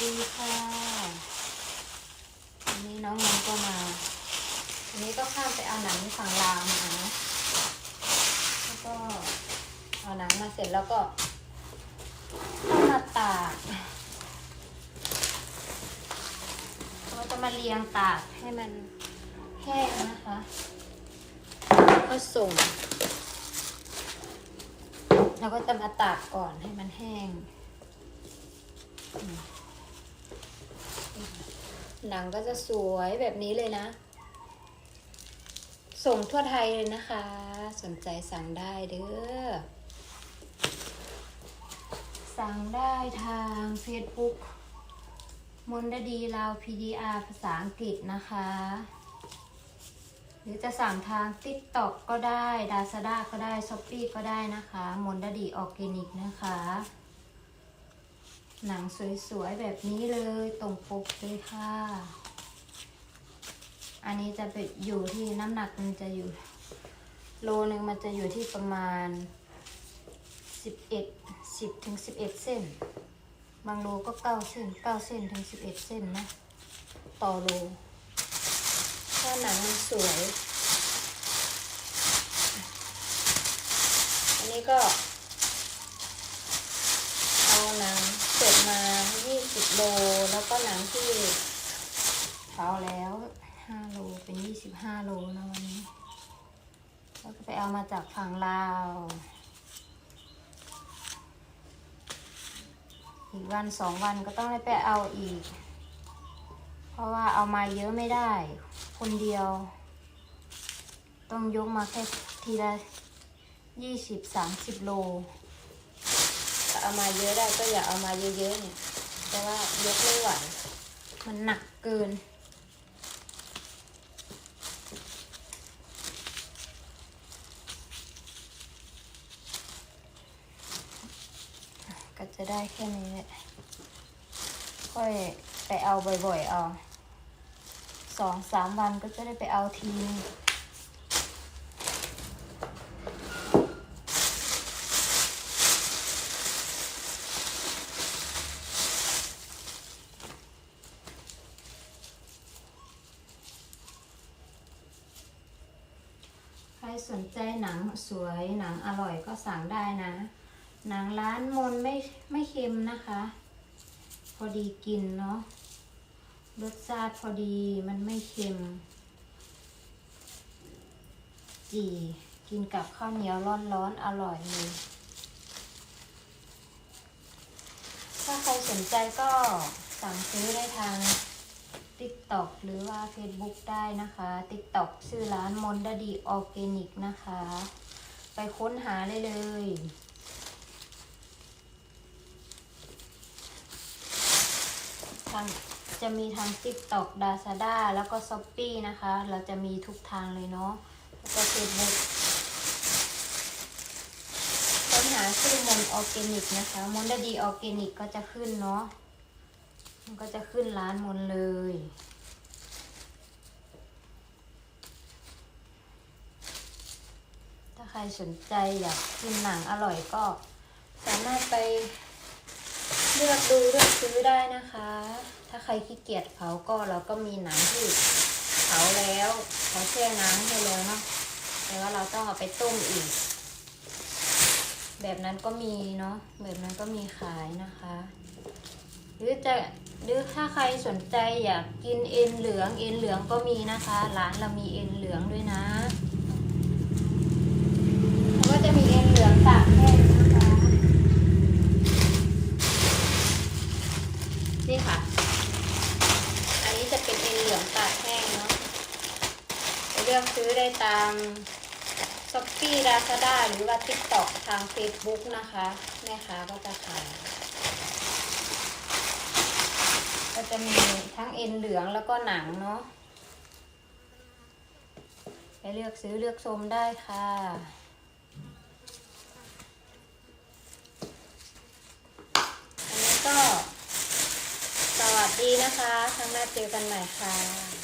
ดีค่ะวันนี้น้องนนก็มาวันนี้ก็ข้ามไปเอาหนังฝั่งลาวมานะแล้วก็เอาหนังมาเสร็จแล้วก็เข้ามาตากเราจะมาเรียงตากให้มันแห้งนะคะแล้วก็ส่งเราก็จะมาตากก่อนให้มันแห้ง หนังก็จะสวยแบบนี้เลยนะ ส่งทั่วไทยเลยนะคะ สนใจสั่งได้เด้อ สั่งได้ทาง Facebook มนดดีลาว PDR ภาษาอังกฤษนะคะ หรือจะสั่งทาง TikTok ก็ได้ Lazada ก็ได้ Shopee ก็ได้นะคะ มนดดีออร์แกนิกนะคะ หนังสวยๆ แบบนี้เลยตรงปกเลยค่ะ อันนี้จะไปอยู่ที่น้ำหนักมันจะอยู่ โลนึงมันจะอยู่ที่ประมาณ 11 10ถึง11 เส้น บางโลก็9เส้น9เส้นถึง11 เส้นนะ ต่อโลถ้าหนังมันสวย อันนี้ก็ เอาหนังเสร็จมา 20 โล แล้วก็หนังที่เผาแล้ว5โลเป็น25โลนะวันนี้ แล้วก็ไปเอามาจากฝั่งลาว อีกวันสองวันก็ต้องได้ไปเอาอีก เพราะว่าเอามาเยอะไม่ได้ คนเดียว ต้องยกมาแค่ทีละยี่สิบสามสิบโล เอามาเยอะได้ก็อย่าเอามาเยอะๆเนี่ย แต่ว่ายกไม่ไหวมันหนักเกิน ก็จะได้แค่นี้แหละค่อยไปเอาบ่อยๆเอาสองสามวันก็จะได้ไปเอาที รสนใจหนังสวยหนังอร่อยก็สั่งได้นะ หนังร้านมนไม่ไม่เค็มนะคะ พอดีกินเนาะรสชาติพอดีมันไม่เค็ม จีกินกับข้าวเหนียวร้อนๆอร่อยเลยถ้าใครสนใจก็สั่งซื้อได้ทาง TikTok หรือว่า Facebook ได้นะคะ TikTok ชื่อร้านมนดดีออร์แกนิกนะคะ ไปค้นหาได้เลย ทางจะมีทาง TikTok Lazada แล้วก็ Shopee นะคะ เราจะมีทุกทางเลยเนาะแล้วก็ Facebook ค้นหาชื่อมนออร์แกนิกนะคะ มนดดีออร์แกนิกก็จะขึ้นเนาะ มันก็จะขึ้นร้านมนเลย ถ้าใครสนใจอยากกินหนังอร่อยก็สามารถไปเลือกดูเลือกซื้อได้นะคะ ถ้าใครขี้เกียจเผาก็เราก็มีหนังที่เผาแล้วเขาแช่น้ำให้แล้วเนาะแต่ว่าเราต้องเอาไปต้มอีก แบบนั้นก็มีเนาะแบบนั้นก็มีขายนะคะ หรือจะหรือถ้าใครสนใจอยากกินเอ็นเหลือง เอ็นเหลืองก็มีนะคะ ร้านเรามีเอ็นเหลืองด้วยนะแล้วก็จะมีเอ็นเหลืองตากแห้งนะคะนี่ค่ะ อันนี้จะเป็นเอ็นเหลืองตากแห้งเนาะไปเลือกซื้อได้ตามช้อปปี้ลาซาด้าหรือว่า TikTok ทาง Facebook นะคะ แม่ค้าก็จะขาย ก็ จะมีทั้งเอ็นเหลืองแล้วก็หนังเนาะไปเลือกซื้อเลือกชมได้ค่ะอันนี้ก็สวัสดีนะคะครั้งหน้าเจอกันใหม่ค่ะ